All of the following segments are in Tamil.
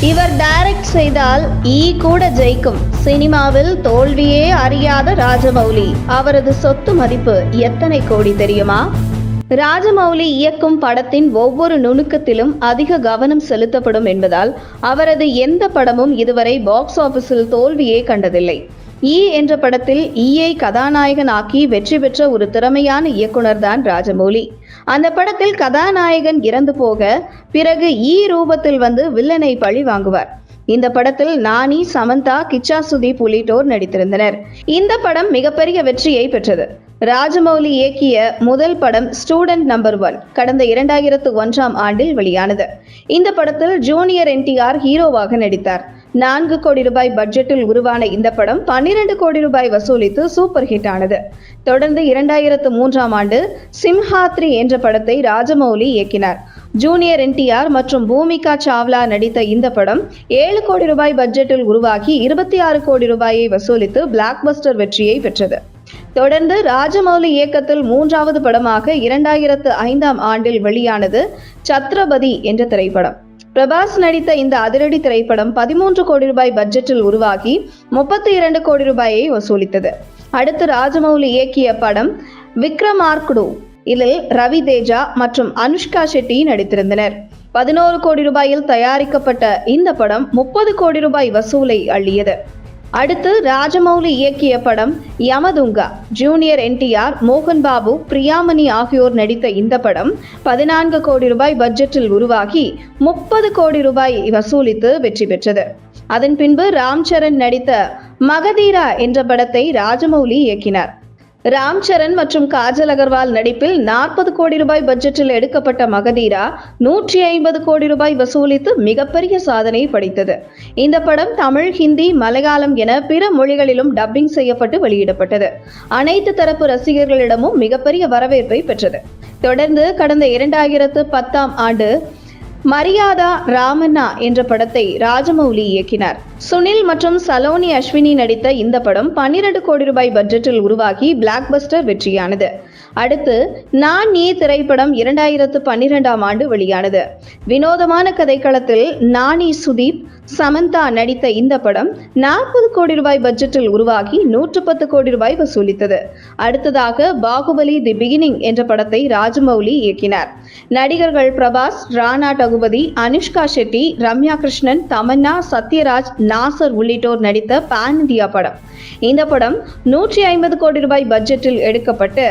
இவர் டைரக்ட் செய்தால் ஈ கூட ஜெயிக்கும். சினிமாவில் தோல்வியே அறியாத ராஜமௌலி. அவரது சொத்து மதிப்பு எத்தனை கோடி தெரியுமா? ராஜமௌலி இயக்கும் படத்தின் ஒவ்வொரு நுணுக்கத்திலும் அதிக கவனம் செலுத்தப்படும் என்பதால் அவரது எந்த படமும் இதுவரை பாக்ஸ் ஆபீஸில் தோல்வியே கண்டதில்லை. ஈ என்ற படத்தில் ஈயை கதாநாயகனாக்கி வெற்றி பெற்ற ஒரு திறமையான இயக்குனர் தான் ராஜமௌலி. அந்த படத்தில் கதாநாயகன் இறந்து போக பிறகு ஈ ரூபத்தில் வந்து வில்லனை பழி வாங்குவார். இந்த படத்தில் நானி சமந்தா கிச்சா சுதீப் உள்ளிட்டோர் நடித்திருந்தனர். இந்த படம் மிகப்பெரிய வெற்றியை பெற்றது. ராஜமௌலி இயக்கிய முதல் படம் ஸ்டூடெண்ட் நம்பர் ஒன் கடந்த இரண்டாயிரத்து ஒன்றாம் ஆண்டில் வெளியானது. இந்த படத்தில் ஜூனியர் என்டிஆர் ஹீரோவாக நடித்தார். நான்கு கோடி ரூபாய் பட்ஜெட்டில் உருவான இந்த படம் பன்னிரண்டு கோடி ரூபாய் வசூலித்து சூப்பர் ஹிட் ஆனது. தொடர்ந்து இரண்டாயிரத்து மூன்றாம் ஆண்டு சிம்ஹாத்ரி என்ற படத்தை ராஜமௌலி இயக்கினார். ஜூனியர் என்டிஆர் மற்றும் பூமிகா சாவ்லா நடித்த இந்த படம் ஏழு கோடி ரூபாய் பட்ஜெட்டில் உருவாகி இருபத்தி ஆறு கோடி ரூபாயை வசூலித்து பிளாக் பஸ்டர் வெற்றியை பெற்றது. தொடர்ந்து ராஜமௌலி இயக்கத்தில் மூன்றாவது படமாக இரண்டாயிரத்து ஐந்தாம் ஆண்டில் வெளியானது சத்ரபதி என்ற திரைப்படம். பிரபாஸ் நடித்த இந்த அதிரடி திரைப்படம் பதிமூன்று கோடி ரூபாய் பட்ஜெட்டில் உருவாகி முப்பத்தி இரண்டு கோடி ரூபாயை வசூலித்தது. அடுத்து ராஜமௌலி இயக்கிய படம் விக்ரமார்க்குடு இதில் ரவி தேஜா மற்றும் அனுஷ்கா ஷெட்டி நடித்திருந்தனர். பதினோரு கோடி ரூபாயில் தயாரிக்கப்பட்ட இந்த படம் முப்பது கோடி ரூபாய் வசூலை அள்ளியது. அடுத்து ராஜமௌலி இயக்கிய படம் யமதுங்கா. ஜூனியர் என்டிஆர் மோகன் பாபு பிரியாமணி ஆகியோர் நடித்த இந்த படம் பதினான்கு கோடி ரூபாய் பட்ஜெட்டில் உருவாகி முப்பது கோடி ரூபாய் வசூலித்து வெற்றி பெற்றது. அதன் பின்பு ராம் சரண் நடித்த மகதீரா என்ற படத்தை ராஜமௌலி இயக்கினார். ராம் சரண் மற்றும் காஜல் அகர்வால் நடிப்பில் நாற்பது கோடி ரூபாய் பட்ஜெட்டில் எடுக்கப்பட்ட மகதீரா நூற்றி ஐம்பது கோடி ரூபாய் வசூலித்து மிகப்பெரிய சாதனை படைத்தது. இந்த படம் தமிழ் ஹிந்தி மலையாளம் என பிற மொழிகளிலும் டப்பிங் செய்யப்பட்டு வெளியிடப்பட்டது. அனைத்து தரப்பு ரசிகர்களிடமும் மிகப்பெரிய வரவேற்பை பெற்றது. தொடர்ந்து கடந்த இரண்டாயிரத்து பத்தாம் ஆண்டு மரியாதா ராமண்ணா என்ற படத்தை ராஜமௌலி இயக்கினார். சுனில் மற்றும் சலோனி அஸ்வினி நடித்த இந்த படம் பன்னிரண்டு கோடி ரூபாய் பட்ஜெட்டில் உருவாகி பிளாக் பஸ்டர் வெற்றியானது. அடுத்து நான் நீ திரைப்படம் இரண்டாயிரத்து பன்னிரெண்டாம் ஆண்டு வெளியானது. வினோதமான கதைக்களத்தில் நானி சுதீப் சமந்தா நடித்த இந்த படம் நாற்பது கோடி ரூபாய் பட்ஜெட்டில் உருவாகி நூற்று பத்து கோடி ரூபாய் வசூலித்தது. அடுத்ததாக பாகுபலி தி பிகினிங் என்ற படத்தை ராஜமௌலி இயக்கினார். நடிகர்கள் பிரபாஸ் ராணா டகுபதி அனுஷ்கா ஷெட்டி ரம்யா கிருஷ்ணன் தமன்னா சத்யராஜ் நாசர் உள்ளிட்டோர் நடித்த பான் இந்தியா படம். இந்த படம் நூற்றி ஐம்பது கோடி ரூபாய் பட்ஜெட்டில் எடுக்கப்பட்டு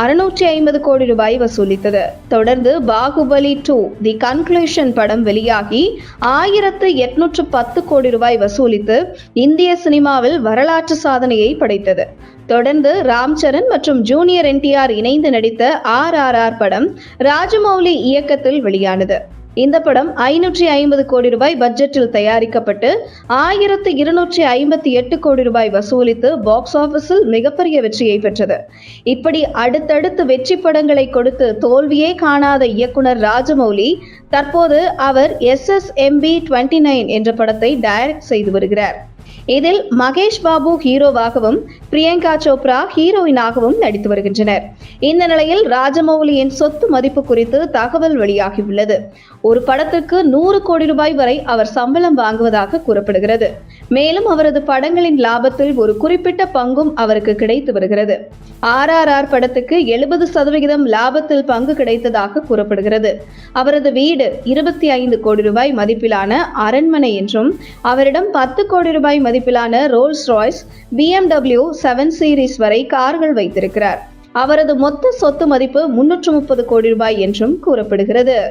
அறுநூற்றி ஐம்பது கோடி ரூபாய் வசூலித்தது. தொடர்ந்து பாகுபலி டூ தி கன்க்ளூஷன் படம் வெளியாகி ஆயிரத்து எட்நூற்று பத்து கோடி ரூபாய் வசூலித்து இந்திய சினிமாவில் வரலாற்று சாதனையை படைத்தது. தொடர்ந்து ராம் சரண் மற்றும் ஜூனியர் என்டிஆர் இணைந்து நடித்த ஆர் ஆர் ஆர் படம் ராஜமௌலி இயக்கத்தில் வெளியானது. இந்த படம் ஐநூற்றி ஐம்பது கோடி ரூபாய் பட்ஜெட்டில் தயாரிக்கப்பட்டு ஆயிரத்து இருநூற்றி ஐம்பத்தி எட்டு கோடி ரூபாய் வசூலித்து பாக்ஸ் ஆஃபீஸில் மிகப்பெரிய வெற்றியை பெற்றது. இப்படி அடுத்தடுத்து வெற்றி படங்களை கொடுத்து தோல்வியே காணாத இயக்குனர் ராஜமௌலி தற்போது அவர் S S MB twenty nine என்ற படத்தை டைரக்ட் செய்து வருகிறார். இதில் மகேஷ் பாபு ஹீரோவாகவும் பிரியங்கா சோப்ரா ஹீரோயினாகவும் நடித்து வருகின்றனர். இந்த நிலையில் ராஜமௌலியின் சொத்து மதிப்பு குறித்து தகவல் வெளியாகியுள்ளது. ஒரு படத்திற்கு நூறு கோடி ரூபாய் வரை அவர் சம்பளம் வாங்குவதாக கூறப்படுகிறது. மேலும் அவரது படங்களின் லாபத்தில் ஒரு குறிப்பிட்ட பங்கும் அவருக்கு கிடைத்து வருகிறது. ஆர்ஆர்ஆர் படத்துக்கு எழுபது சதவிகிதம் லாபத்தில் பங்கு கிடைத்ததாக கூறப்படுகிறது. அவரது வீடு இருபத்தி ஐந்து கோடி ரூபாய் மதிப்பிலான அரண்மனை என்றும் அவரிடம் பத்து கோடி ரூபாய் மதிப்பிலான Rolls Royce BMW seven series வரை கார்கள் வைத்திருக்கிறார். அவரது மொத்த சொத்து மதிப்பு முன்னூற்று முப்பது கோடி ரூபாய் என்றும் கூறப்படுகிறது.